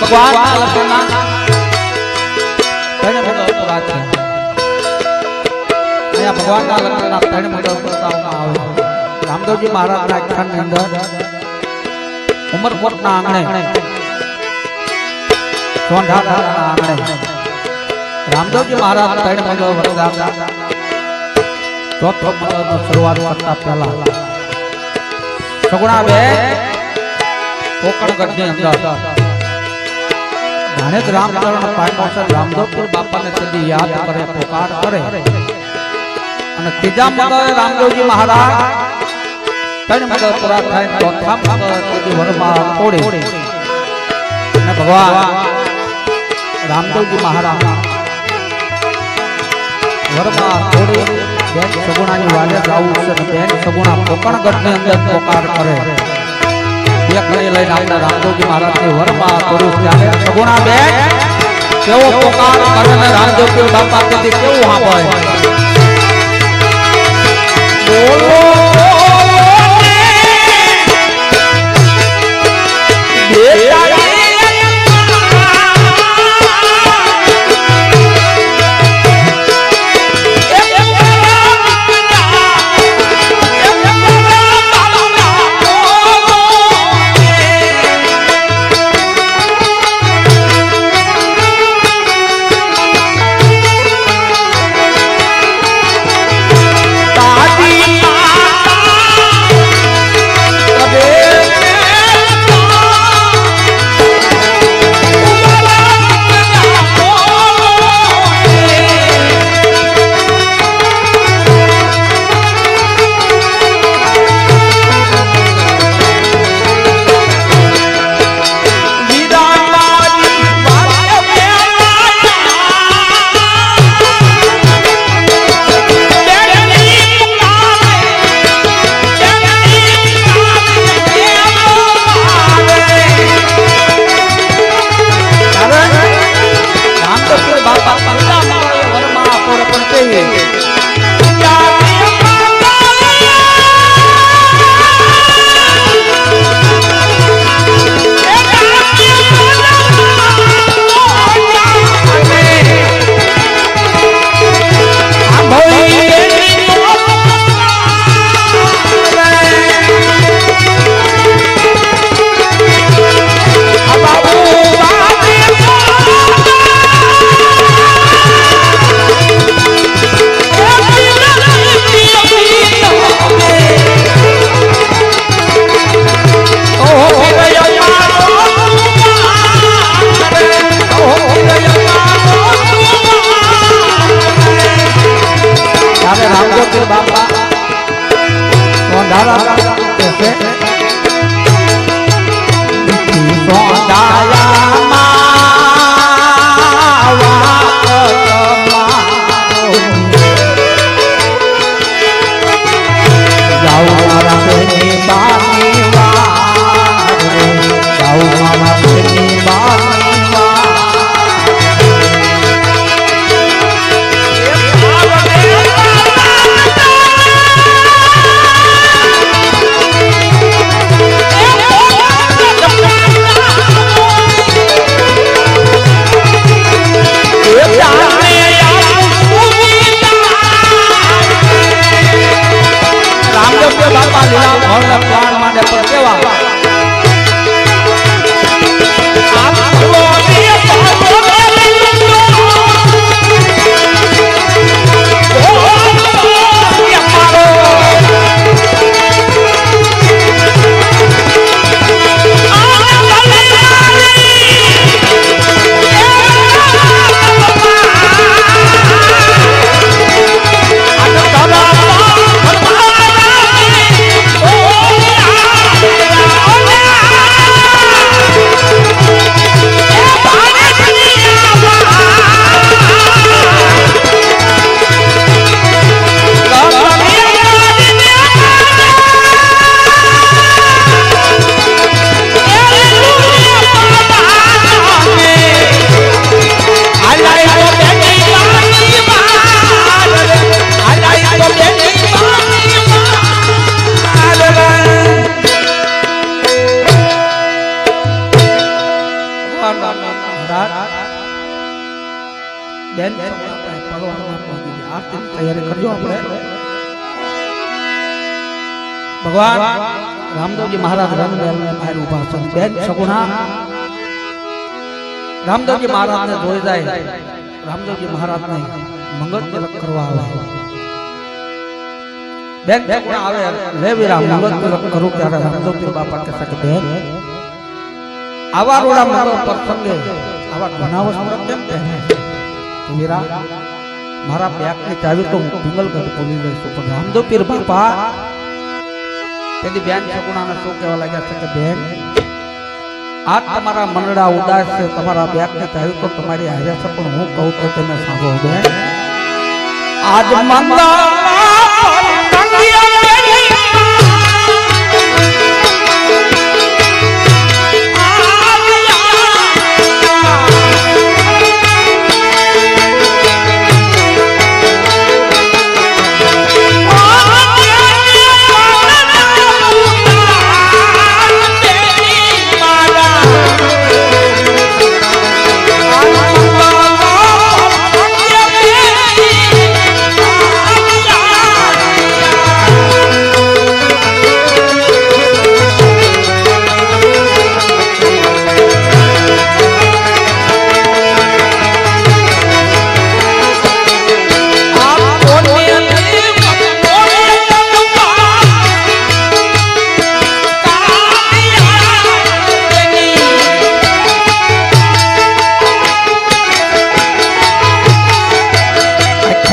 ભગવાનના લગ્નના ત્રણ મંડળ પૂરા થયા અહીંયા ભગવાનના લગ્નના ત્રણ મંડળ બતાવવામાં આવે. રામદેવજી મહારાજના આખ્યાનની અંદર ઉમરકોટના આંગણે, સોંઢાધારના આંગણે રામદેવજી મહારાજ ત્રણ મંડળ વરદાવતા ચોથો મંડળનો શરૂઆત કરતા પહેલા સગુણા બે કોકણગઢની અંદર જાણે જ રામચરણ પામ્યો છે રામદેવપુર બાપાને કદી યાદ કરે, પોકાર કરે. અને ત્રીજા મંડળે રામદેવજી મહારાજ ત્રણ મંડળ પૂરા થાય ચોથા મંડળ કદી વરમાં તોડે. અને ભગવાન રામદેવજી મહારાજ વરમાં તોડી, બેન સગુણાની વાલે જવું છે બેન સગુણા કોકણગઢની અંદર પોકાર કરે. એક કરી લઈને આપણે રામદેવજી મહારાજની વરમાં કરું ત્યારે સગુણા બે કેવો પોકાર કરે ને રામદેવજી બાપા કેવું સાંભળે બોલો મહારાજ બેન આપણે ભગવાનમાં પહોંચી ગયા. આરતી તૈયારી કરજો આપણે ભગવાન રામદેવજી મહારાજ રણદેવને બહાર ઊભા છે બેન સગુણા રામદેવજી મહારાજને જોઈ જાય રામદેવજી મહારાજને મંગળ તિલક કરવા આવે બેન સગુણા આવે લે વિરામ મંગળ તિલક કરું ત્યારે રામદેવજી બાપા કહેશે કે બેન આવા રોડા મંગળ પ્રસંગે આવા ઘણા વસ્તુ કેમ પહેરે છે? તો વીરા મારા બેગની ચાવી તો હું પિંગલગઢ ભૂલી જઈશું પણ રામદેવ પીર બાપા તેથી બેન સગુણાને શું કહેવા લાગ્યા છે કે, બેન, આ તમારા મનડા ઉદાસ છે, તમારા બેગની ચાવી તો તમારી હારે છે, પણ હું કહું તો તમે સાંભળો, બેન આજ આખ્યાન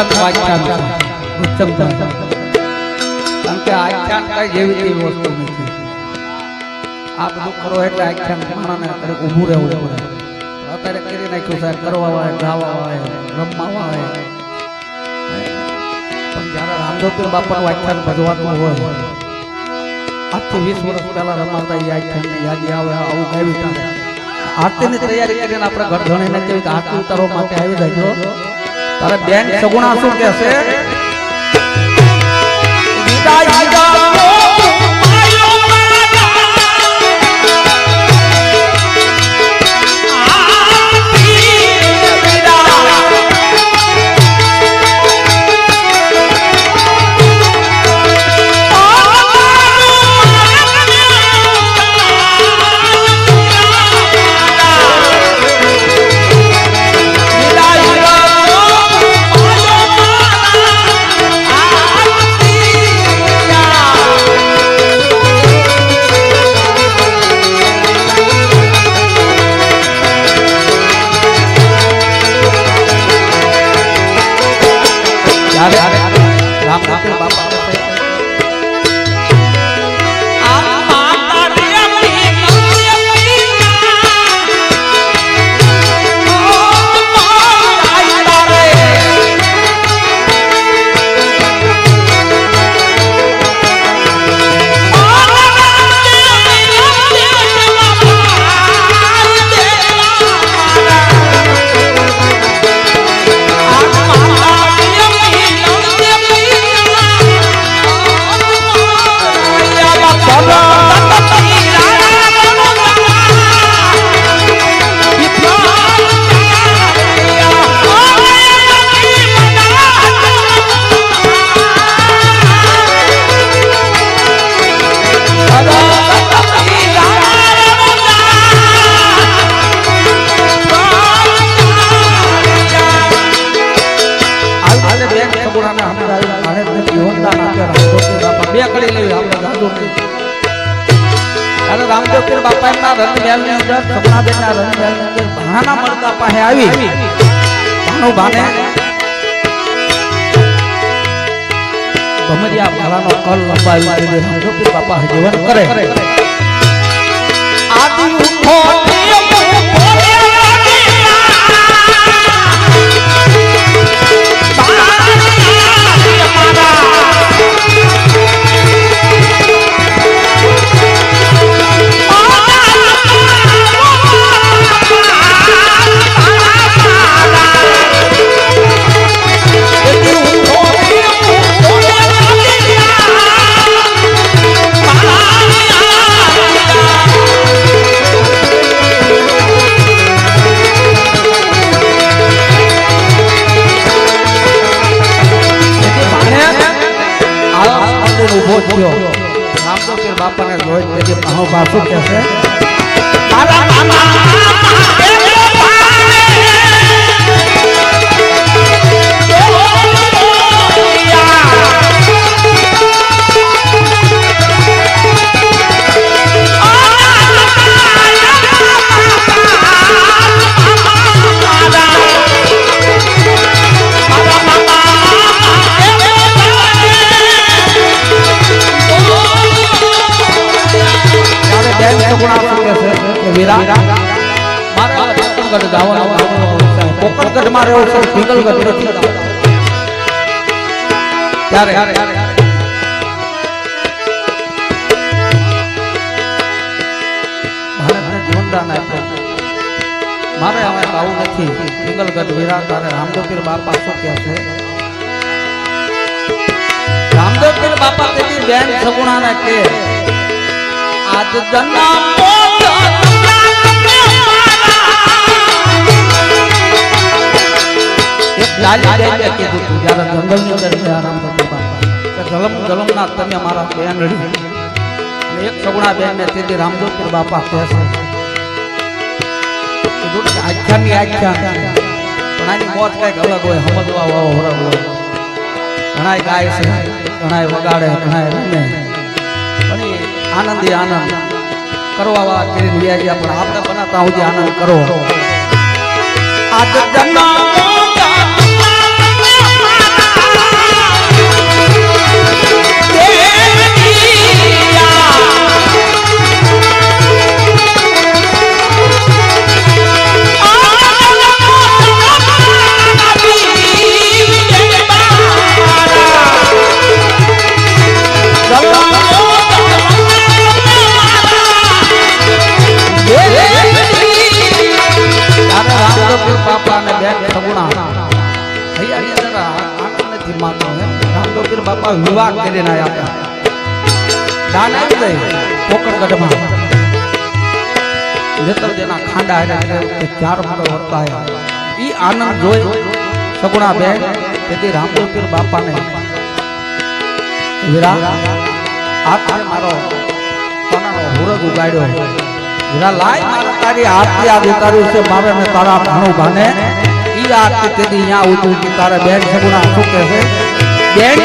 વાખ્યાન છે. ઉત્તમભાઈ. કારણ કે આખ્યાન કઈ જેવી એવી વસ્તુ નથી. આ કરો એટલે આખ્યાન માણાને ઊભું રહેવું પડે. અત્યારે કરી નાખ્યું સાહેબ, કરવા હોય ગાવા હોય રમવા વાળે. પણ જ્યારે હોય વીસ વર્ષ પહેલા રમાતા એ આખ્યાનની યાદી આવે, આવું ચાલે આરતીની તૈયારી કરીને આપણે ઘર ધણીને કેવી આરતી ઉતારવા માટે આવી જજો. તારે બેન સગુણા શું કહેશે? વિદાય રામદેવ બાપા એમના રંગમહેલની અંદર સગુણાબેનના રંગમહેલની અંદર ભાના મળતા પાસે આવી. ભાનો ભાને ભમરિયા ભાલાનો કલ લંબાવી રામદેવ પીર બાપા જીવન કરે. આદિ ઉઠો ઘણો પાછું કે મારા મામા. ત્યારે આપ્યું. મારે હવે આવું નથી. સિંગલગઢ વીરા તારે રામદેવપીર બાપા શું કહે છે? રામદેવપીર બાપા તેથી બેન સગુણાને કે આજ જન્મ લાલી બેને મારા બેનડી રડી એક સગુણા બેનને તેથી રામદેવપીર બાપા કહે છે આખ્યાની આખ્યા પણ આની કંઈક અલગ હોય સમજવા વાળો અલગ હોય ગાય છે ઘણાય વગાડે ઘણાય રમે પણ આનંદી આનંદ કરવા વાળા કરીને પણ આપણે બનાતા સુધી આનંદ કરો આજ ત્યારે રામદેવપીર વિવાહ કરીને આવ્યા હતા. દાન આવી ગઈ પોકરગઢમાં નેતર જેના ખાંડા કે ચાર મોટો વર્તાયા એ આનંદ જોઈ સગુણા બેન, તેથી રામદેવપીર બાપાને વિરા આ મારો સોનાનો હુરગ ઉગાડ્યો. વિરા, લાય મારા તારી આરતી આ ઉતાર્યું છે મારે ને તારા ભાણું ભાને. ઈ આરતી તેથી અહીંયા ઉતું તારે બેન સગુણા શું કહે છે બેન